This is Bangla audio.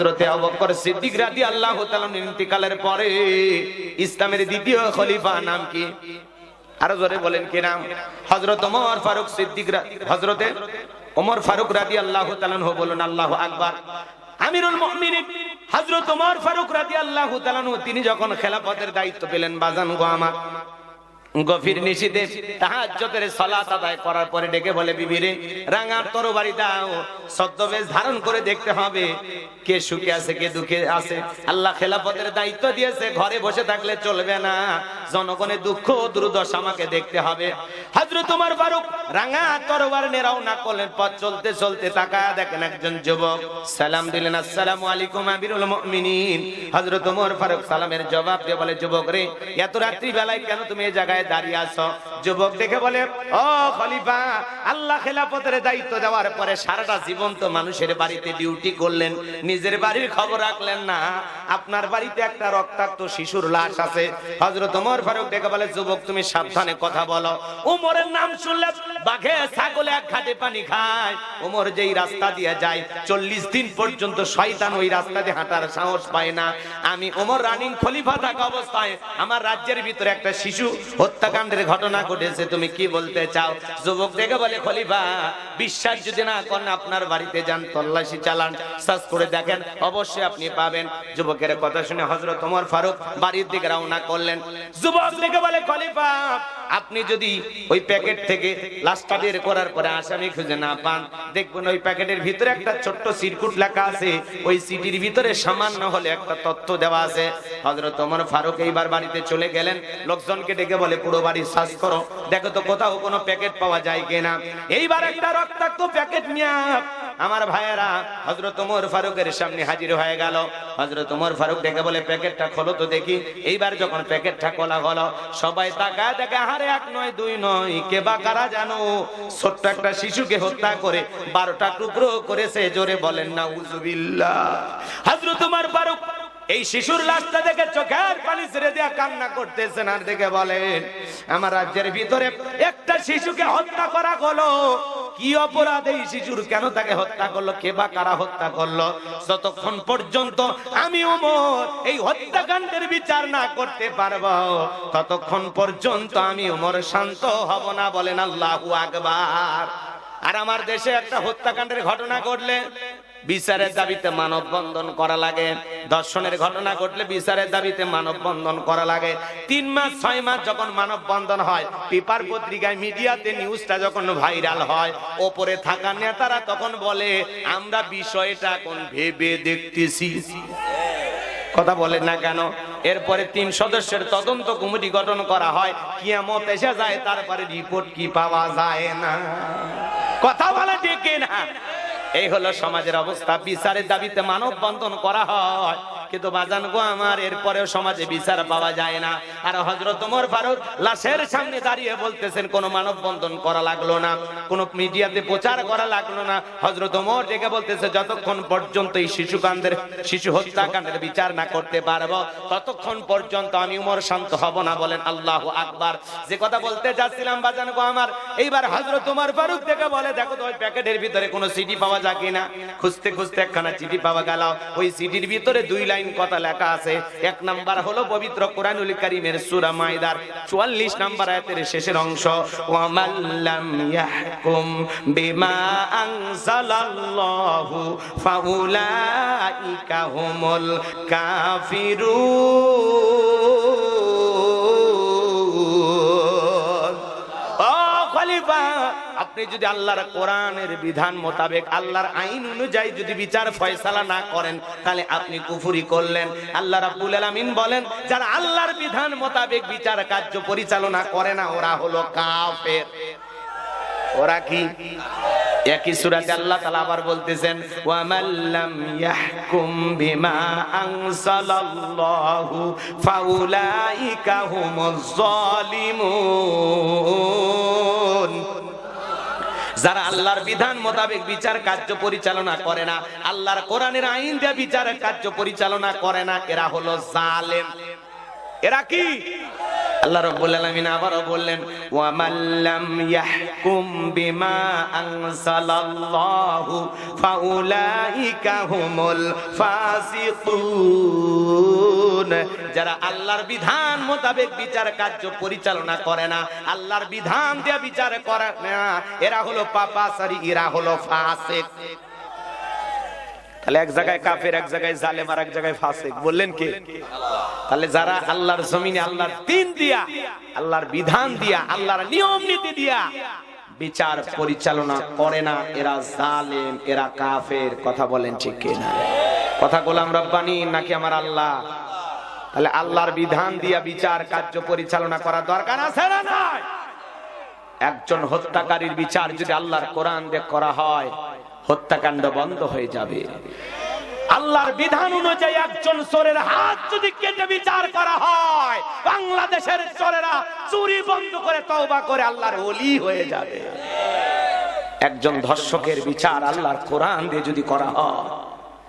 হজরতে অবকর সিদ্দিক রাদি আল্লাহ ইন্তিকালের পরে ইসলামের দ্বিতীয় খলিফা নাম কি? আরও জোরে বলেন কি নাম? হজরত ওমর ফারুক সিদ্দিক হজরতে ওমর ফারুক রাদি আল্লাহ তালানহু বলুন, আল্লাহ আকবার। আমিরুল মুমিনিন, হযরত ওমর ফারুক রাদিয়াল্লাহু তাআলা তিনি যখন খেলাফতের দায়িত্ব পেলেন, বাজান গো আমার। গভীর নিশিতে তাহাজ্জতের সলা আদায় করার পরে ডেকে বলে বিবিরে রাঙার তরবারি দাও, ছদ্মবেশ ধারণ করে দেখতে হবে। কে সুখে আছে, কে দুঃখে আছে। আল্লাহ খেলাফতের দায়িত্ব দিয়েছে, ঘরে বসে থাকলে চলবে না। জনগণের দুঃখ দুর্দশা আমাকে দেখতে হবে। হাজরে তোমার ফারুক রাঙা তরবার নেরাও না করলেন, পথ চলতে চলতে তাকায় দেখেন একজন যুবক। সালাম দিলেন, আসসালামু আলাইকুম আমিরুল মুমিনিন। হযরত ওমর ফারুক সালামের জবাব দিয়ে বলে, যুবক রে, এত রাত্রি বেলায় কেন তুমি এই জায়গায় দাঁড়িয়ে আছো? যুবক দেখে বলে, ও খলিফা, আল্লাহ খেলাফতের দায়িত্ব দেওয়ার পরে সারাটা জীবন তো মানুষের বাড়িতে ডিউটি করলেন, নিজের বাড়ির খবর রাখলেন না। আপনার বাড়িতে একটা রক্তাক্ত শিশুর লাশ আছে। হযরত ওমর ফারুক ডেকে বলে, যুবক, তুমি সাবধানে কথা বলো। ওমরের নাম শুনলে বাঘে, ছাগলে এক ঘাটে পানি খায়। ওমর যেই রাস্তা দিয়ে যায়, চল্লিশ দিন পর্যন্ত শয়তান ওই রাস্তা দিয়ে হাঁটার সাহস পায় না। আমি ওমর রানিং খলিফা থাকা অবস্থায় আমার রাজ্যের ভিতরে একটা শিশু হত্যাকাণ্ডের ঘটনা ঘটেছে, তুমি কি বলতে চাও? যুবক দেখে বলে, খলিফা, বিশ্বাস যদি না করেন, আপনার বাড়িতে যান, তল্লাশি চালান সার্চ করে দেখেন, অবশ্যই আপনি পাবেন। যুবকের কথা শুনে হজরত ওমর ফারুক বাড়ির দিকে রওনা করলেন। যুবক দেখে বলে, খলিফা, আপনি যদি ওই প্যাকেট থেকে লাশটা বের করার পরে আসামি খুঁজে না পান, দেখবেন ওই প্যাকেটের ভিতরে একটা ছোট্ট সিরকুট লেখা আছে, ওই সিটির ভিতরে সামান্য হলে একটা তথ্য দেওয়া আছে। হজরত ওমর ফারুক এইবার বাড়িতে চলে গেলেন। লোকজনকে ডেকে বলে, পুরো বাড়ি সার্চ করো। দেখো তো কোথাও কোনো প্যাকেট পাওয়া যায় কিনা? এইবার একটা রক্তাক্ত প্যাকেট নিয়ে আমার ভাইয়েরা হজরত ওমর ফারুকের সামনে হাজির হয়ে গেল। হজরত ওমর ফারুক ডেকে বলে, প্যাকেটটা খোলো তো দেখি। এইবার যখন প্যাকেটটা খোলা হলো, সবাই তাকায় দেখে, আহারে, এক নয়, দুই নয়, কে বা কারা জানো? ছোট্ট একটা শিশুকে হত্যা করে বারোটা টুকরো করেছে, জোরে বলেন না উজুবিল্লাহ হজরত ওমর ফারুক এই শিশুর লাশটা দেখে চোখের পানি ছেড়ে দিয়া কান্না করতেছেন আর দেখে বলেন, আমার রাজ্যের ভিতরে একটা শিশুকে হত্যা করা হলো। কি অপরাধ এই শিশুর? কেন তাকে হত্যা করল? কে বা কারা হত্যা করল? যতক্ষণ পর্যন্ত আমি ওমর এই হত্যাকাণ্ডের বিচার না করতে পারব, ততক্ষণ পর্যন্ত আমি ওমর শান্ত হব না, বলেন আল্লাহু আকবার। আর আমার দেশে একটা হত্যাকাণ্ডের ঘটনা ঘটলে বিচারের দাবিতে মানববন্ধন করা লাগে। দর্শনের ঘটনা ঘটলে বিচারের দাবিতে মানববন্ধন করা লাগে। তিন মাস, ছয় মাস যখন মানববন্ধন হয়, পেপার পত্রিকায়, মিডিয়াতে নিউজটা যখন ভাইরাল হয়, ওপরে থাকা নেতারা তখন বলে, আমরা বিষয়টা এখন ভেবে দেখতেছি। কথা বলেন না কেন? এরপরে তিন সদস্যের তদন্ত কমিটি গঠন করা হয়। কিয়ামত এসে যায়, তারপরে রিপোর্ট কি পাওয়া যায় না? কথা বলে ঠিক না। এই হলো সমাজের অবস্থা। বিচারের দাবিতে মানব বন্ধন করা হয়। কিন্তু বাজান গো আমার, এরপরেও সমাজে বিচার পাওয়া যায় না। আর হজরত ওমর ফারুক লাশের সামনে দাঁড়িয়ে বলতেছেন, কোনো মানব বন্ধন করা লাগল না, কোনো মিডিয়াতে প্রচার করা লাগল না। হজরত ওমর ডেকে বলতেছে, যতক্ষণ পর্যন্ত এই শিশু কান্দের শিশু হত্যাকাণ্ডের বিচার না করতে পারব, ততক্ষণ পর্যন্ত আমি উমর শান্ত হব না, বলেন আল্লাহ আকবার। যে কথা বলতে যাচ্ছিলাম বাজান গো আমার, এইবার হজরত ওমর ফারুক ডেকে বলে, দেখো তো ওই প্যাকেটের ভিতরে কোনো সিটি পাওয়া যায় কিনা? খুঁজতে খুঁজতে একখানা চিঠি পাওয়া গেল। ওই সিটির ভিতরে দুই লাইন কথা লেখা আছে। এক নাম্বার হলো পবিত্র কোরআনুল কারিমের সূরা মাইদার 44 নাম্বার আয়াতের শেষের অংশ ওয়ামাল্লাম ইয়াহকুম বিমা আনজালাল্লাহু ফাউলাইকা হুমুল কাফিরুন। আপনি যদি আল্লাহর কোরআনের বিধান মোতাবেক আল্লাহর আইন অনুযায়ী যদি বিচার ফয়সালা না করেন, তাহলে আপনি কুফুরি করলেন। আল্লাহ রাব্বুল আলামিন বলেন, যারা আল্লাহর বিধান মোতাবেক বিচার কার্য পরিচালনা করে না, ওরা হলো কাফের। ওরা কি? একই সূরাতে আল্লাহ তাআলা আবার বলতেছেন ওয়া মাল্লাম ইয়াহকুম বিমা আনসালাল্লাহু ফাউলাইকা হুমুজ জালিমুন যারা আল্লাহর বিধান মোতাবেক বিচার কার্য পরিচালনা করে না, আল্লাহর কোরআনের আইন দিয়ে বিচার কার্য পরিচালনা করে না, এরা হলো জালেম। এরা কি? আল্লাহ রাব্বুল আলামিন আবারও বললেন ওয়া মাল্লাম ইয়াহকুম বিমা আনসালাল্লাহু ফাউলাইকা হুমুল ফাসিকুন। যারা আল্লাহর বিধান মোতাবেক বিচার কার্য পরিচালনা করে না, আল্লাহর বিধান দিয়ে বিচার করে না, এরা হলো পাপাসারি এরা হলো ফাসিক। তাহলে এক জায়গায় কাফের, এক জায়গায় জালেম আর এক জায়গায় ফাসিক। বললেন কে? তাহলে যারা আল্লাহর জমিনে আল্লাহর দিন দিয়া, আল্লাহর বিধান দিয়া, আল্লাহর নিয়ম নীতি দিয়া বিচার পরিচালনা করে না, এরা জালেম, এরা কাফের। কথা বলেন ঠিক কিনা কথা গোলাম রব্বানি, নাকি আমার আল্লাহ? তাহলে আল্লাহর বিধান দিয়া বিচার কার্য পরিচালনা করা দরকার আছে না নাই? একজন হত্যাকারীর বিচার যদি আল্লাহর কোরআন দিয়ে করা হয় হত্যাকাণ্ড বন্ধ হয়ে যাবে। আল্লাহর বিধান অনুযায়ী একজন চোরের হাত যদি কেটে বিচার করা হয়, বাংলাদেশের চোরেরা চুরি বন্ধ করে তওবা করে আল্লাহর ওলি হয়ে যাবে। একজন ধর্ষকের বিচার আল্লাহর কোরআন দিয়ে যদি করা হয়